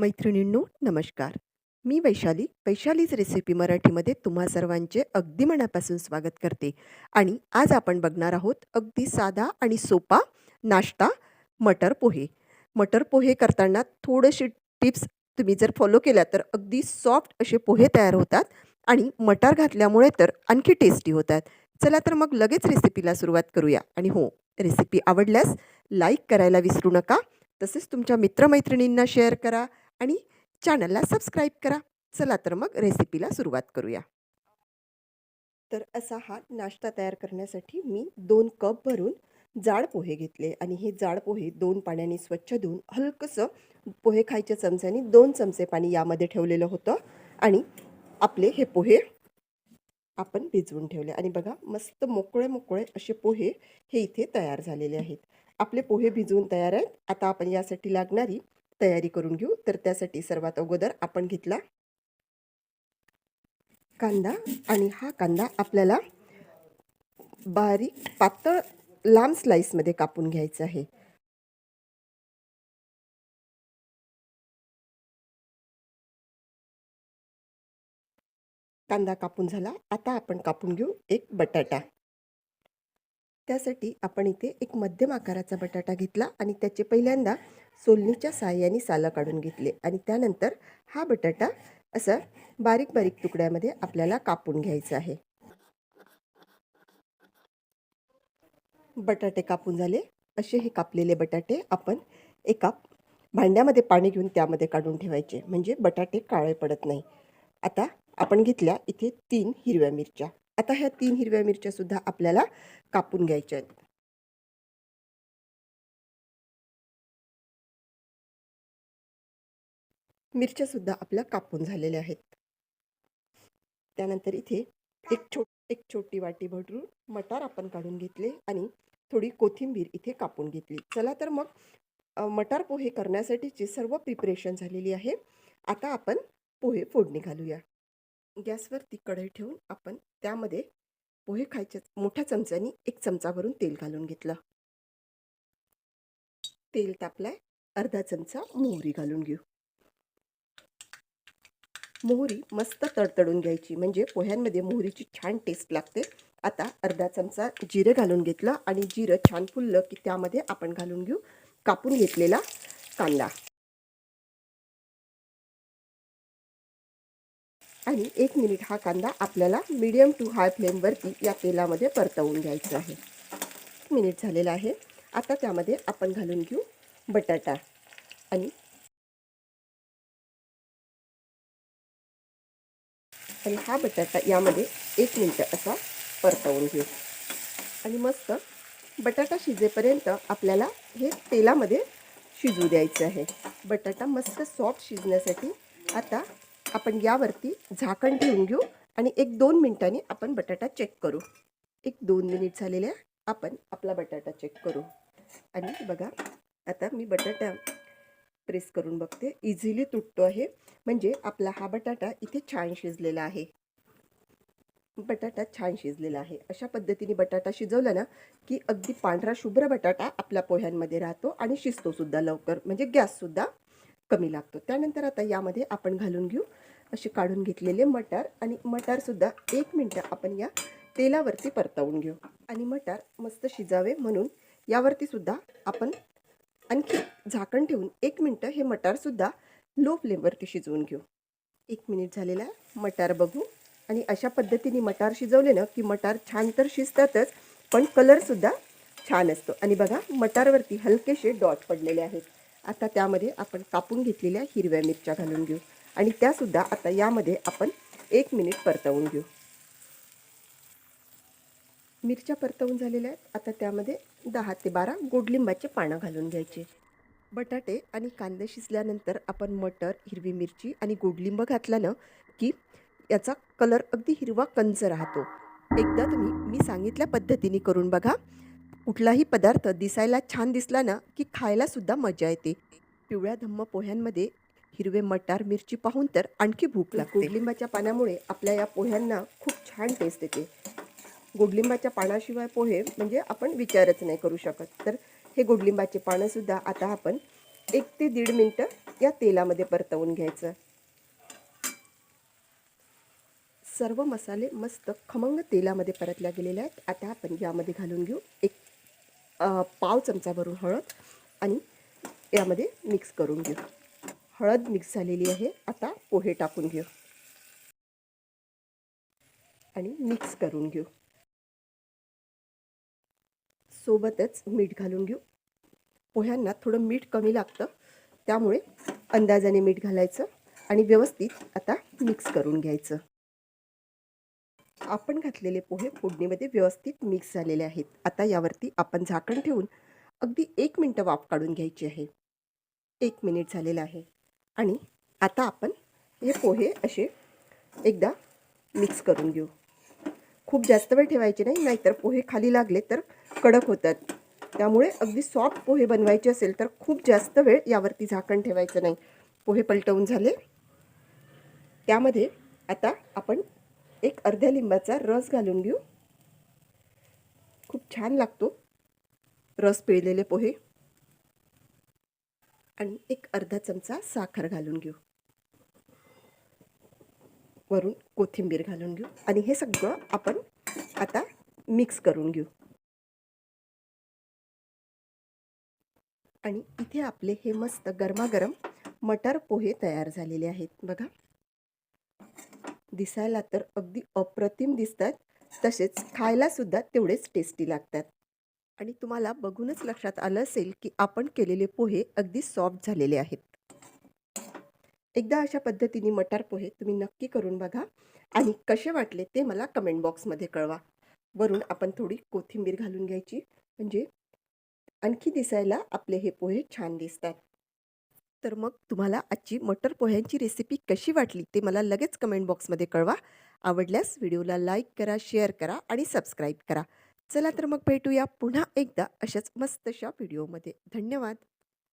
मैत्रिणींनो नमस्कार. मी वैशाली. वैशालीज रेसिपी मराठीमध्ये तुम्हा सर्वांचे अगदी मनापासून स्वागत करते. आणि आज आपण बघणार आहोत अगदी साधा आणि सोपा नाश्ता मटर पोहे. मटर पोहे करताना थोडीशी टिप्स तुम्ही जर फॉलो केल्या तर अगदी सॉफ्ट असे पोहे तयार होतात आणि मटार घातल्यामुळे तर आणखी टेस्टी होतात. चला तर मग लगेच रेसिपीला सुरुवात करूया. आणि हो रेसिपी आवडल्यास लाईक करायला विसरू नका. तसेच तुमच्या मित्रमैत्रिणींना शेअर करा. आणि चॅनलला सबस्क्राईब करा. चला तर मग रेसिपीला सुरुवात करूया. तर असा हा नाश्ता तयार करण्यासाठी मी दोन कप भरून जाड पोहे घेतले आणि हे जाड पोहे दोन पाण्याने स्वच्छ धुवून हलकंसं पोहे खायच्या चमच्याने दोन चमचे पाणी यामध्ये ठेवलेलं होतं आणि आपले हे पोहे आपण भिजवून ठेवले. आणि बघा मस्त मोकळे मोकळे असे पोहे हे इथे तयार झालेले आहेत. आपले पोहे भिजवून तयार आहेत. आता आपण यासाठी लागणारी तयारी करून घेऊ. तर त्यासाठी सर्वात अगोदर आपण घेतला कांदा आणि हा कांदा आपल्याला बारीक पातळ लांब स्लाईसमध्ये कापून घ्यायचा आहे. कांदा कापून झाला. आता आपण कापून घेऊ एक बटाटा. त्यासाठी आपण इथे एक मध्यम आकाराचा बटाटा घेतला आणि त्याचे पहिल्यांदा सोलणीच्या साह्याने सालं काढून घेतले. आणि त्यानंतर हा बटाटा असा बारीक बारीक तुकड्यामध्ये आपल्याला कापून घ्यायचा आहे. बटाटे कापून झाले. असे हे कापलेले बटाटे आपण एका भांड्यामध्ये पाणी घेऊन त्यामध्ये काढून ठेवायचे. म्हणजे बटाटे काळे पडत नाही. आता आपण घेतल्या इथे तीन हिरव्या मिरच्या. आता ह्या तीन हिरव्या मिरच्या सुद्धा आपल्याला कापून घ्यायच्या आहेत. मिरच्या सुद्धा आपल्या कापून झालेल्या आहेत. त्यानंतर इथे एक छो एक छोटी वाटी भरून मटार आपण काढून घेतले आणि थोडी कोथिंबीर इथे कापून घेतली. चला तर मग मटार पोहे करण्यासाठीची सर्व प्रिपरेशन झालेली आहे. आता आपण पोहे फोडणी घालूया. गॅसवरती कढई ठेवून आपण त्यामध्ये पोहे खायच्या मोठ्या चमच्यानी एक चमचा भरून तेल घालून घेतलं. तेल तापलाय अर्धा चमचा मोहरी घालून घेऊ. मोहरी मस्त तडतडून घ्यायची म्हणजे पोह्यांमध्ये मोहरीची छान टेस्ट लागते. आता अर्धा चमचा जिरं घालून घेतलं आणि जिरं छान फुललं की त्यामध्ये आपण घालून घेऊ कापून घेतलेला कांदा. आणि एक मिनिट हा कांदा आपल्याला मीडियम टू हाय फ्लेमवरती या तेलामध्ये परतवून घ्यायचा आहे. मिनिट झालेला आहे. आता त्यामध्ये आपण घालून घेऊ बटाटा. आणि आणि हा बटाटा यामध्ये एक मिनटं असा परतवून घेऊ. आणि मस्त बटाटा शिजेपर्यंत आपल्याला हे तेलामध्ये शिजू द्यायचं आहे. बटाटा मस्त सॉफ्ट शिजण्यासाठी आता आपण यावरती झाकण ठेवून घेऊ आणि एक दोन मिनिटांनी आपण बटाटा चेक करू. एक दोन मिनिट झालेल्या आपण आपला बटाटा चेक करू. आणि बघा आता मी बटाटा प्रेस करून बघते. इझिली तुटतो आहे. म्हणजे आपला हा बटाटा इथे छान शिजलेला आहे. बटाटा छान शिजलेला आहे. अशा पद्धतीने बटाटा शिजवला ना की अगदी पांढरा शुभ्र बटाटा आपल्या पोह्यांमध्ये राहतो आणि शिजतो सुद्धा लवकर. म्हणजे गॅससुद्धा कमी लागतो. त्यानंतर आता यामध्ये आपण घालून घेऊ असे काढून घेतलेले मटार आणि मटारसुद्धा एक मिनटं आपण या तेलावरती परतवून घेऊ. आणि मटार मस्त शिजावे म्हणून यावरती सुद्धा आपण आणखी झाकण ठेवून एक मिनटं हे मटारसुद्धा लो फ्लेमवरती शिजवून घेऊ. एक मिनिट झालेला मटार बघू. आणि अशा पद्धतीने मटार शिजवले ना की मटार छान तर शिजतातच पण कलरसुद्धा छान असतो. आणि बघा मटारवरती हलकेसे डॉट पडलेले आहेत. आता त्यामध्ये आपण कापून घेतलेल्या हिरव्या मिरच्या घालून घेऊ. आणि त्यासुद्धा आता यामध्ये आपण एक मिनिट परतवून घेऊ. मिरच्या परतवून झालेल्या आहेत. आता त्यामध्ये दहा ते बारा गोडलिंबाचे पानं घालून घ्यायचे. बटाटे आणि कांदे शिजल्यानंतर आपण मटर हिरवी मिरची आणि गोडलिंब घातल्यानं की याचा कलर अगदी हिरवा कंच राहतो. एकदा तुम्ही मी सांगितल्या पद्धतीने करून बघा. कुठलाही पदार्थ दिसायला छान दिसला ना की खायलासुद्धा मजा येते. पिवळ्या धम्म पोह्यांमध्ये हिरवे मटार मिरची पाहून तर आणखी भूक लागते. गोडलिंबाच्या पानामुळे आपल्या या पोह्यांना खूप छान टेस्ट येते. गोडलिंबाच्या पानाशिवाय पोहे म्हणजे आपण विचारच नाही करू शकत. तर हे गोडलिंबाचे पानंसुद्धा आता आपण एक ते दीड मिनटं या तेलामध्ये परतवून घ्यायचं. सर्व मसाले मस्त खमंग तेलामध्ये परतल्या गेलेले आहेत. आता आपण यामध्ये घालून घेऊ एक पाव चमचा भरून हळद आणि यामध्ये मिक्स करून घेऊ. हळद मिक्स झालेली आहे. आता पोहे टाकून घेऊ. आणि मिक्स करून घेऊ. सोबतच मीठ घालून घेऊ. पोह्यांना थोडं मीठ कमी लागतं. त्यामुळे अंदाजाने मीठ घालायचं आणि व्यवस्थित आता मिक्स करून घ्यायचं. आपण घातलेले पोहे फोडणीमध्ये व्यवस्थित मिक्स झालेले आहेत. आता यावरती आपण झाकण ठेवून अगदी एक मिनटं वाफ काढून घ्यायची आहे. एक मिनिट झालेलं आहे. आणि आता आपण हे पोहे असे एकदा मिक्स करून घेऊ. खूप जास्त वेळ ठेवायचे नाही नाहीतर पोहे खाली लागले तर कडक होतात. त्यामुळे अगदी सॉफ्ट पोहे बनवायचे असेल तर खूप जास्त वेळ यावरती झाकण ठेवायचं नाही. पोहे पलटवून झाले. त्यामध्ये आता आपण एक अर्ध्या लिंबाचा रस घालून घेऊ. खूप छान लागतो. रस पिळलेले पोहे. आणि एक अर्धा चमचा साखर घालून घेऊ. वरून कोथिंबीर घालून घेऊ. आणि हे सगळं आपण आता मिक्स करून घेऊ. आणि इथे आपले हे मस्त गरमागरम मटर पोहे तयार झालेले आहेत. बघा. दिसायला तर अगदी अप्रतिम दिसतात. तसेच खायला सुद्धा तेवढेच टेस्टी लागतात. आणि तुम्हाला बघूनच लक्षात आलं असेल की आपण केलेले पोहे अगदी सॉफ्ट झालेले आहेत. एकदा अशा पद्धतीने मटार पोहे तुम्ही नक्की करून बघा. आणि कसे वाटले ते मला कमेंट बॉक्समध्ये कळवा. वरून आपण थोडी कोथिंबीर घालून घ्यायची. म्हणजे आणखी दिसायला आपले हे पोहे छान दिसतात. तर मग तुम्हाला आजची मटर पोह्यांची रेसिपी कशी वाटली ते मला लगेच कमेंट बॉक्समध्ये कळवा. आवडल्यास व्हिडिओला लाईक करा शेअर करा आणि सबस्क्राईब करा. चला तर मग भेटूया पुन्हा एकदा अशाच मस्तशा व्हिडिओमध्ये धन्यवाद.